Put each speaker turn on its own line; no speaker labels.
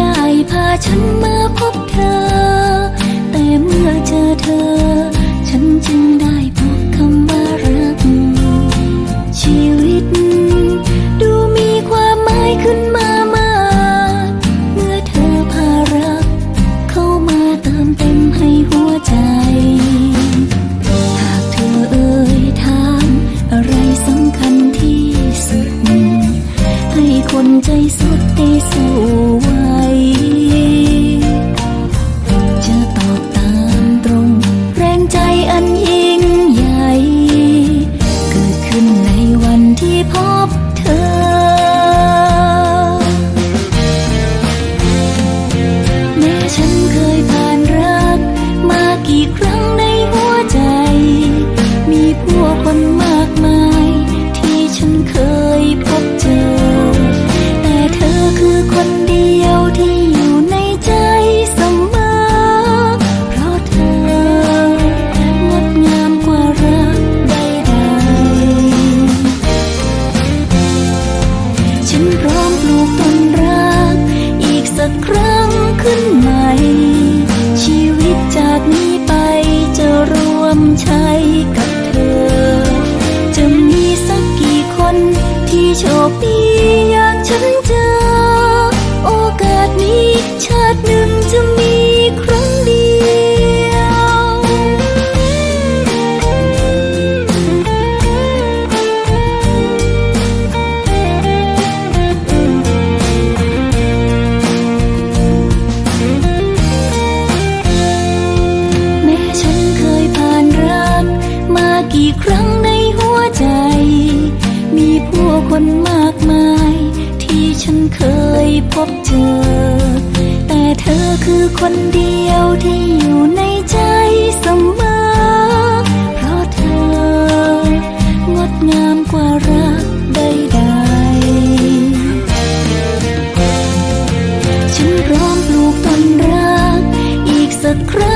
ได้พาฉันมาพบเธอ แต่เมื่อเจอเธอ ร้อมปลูกต้นรัก อีกสักครั้งขึ้นใหม่ีครั้งในหัวใจ มีผู้คนมากมาย ที่ฉันเคยพบเจอ แต่เธอคือคนเดียวที่อยู่ในใจเสมอ เพราะเธองดงามกว่ารักใดๆฉันพร้อมปลูกต้นรัก อีกสักครั้ง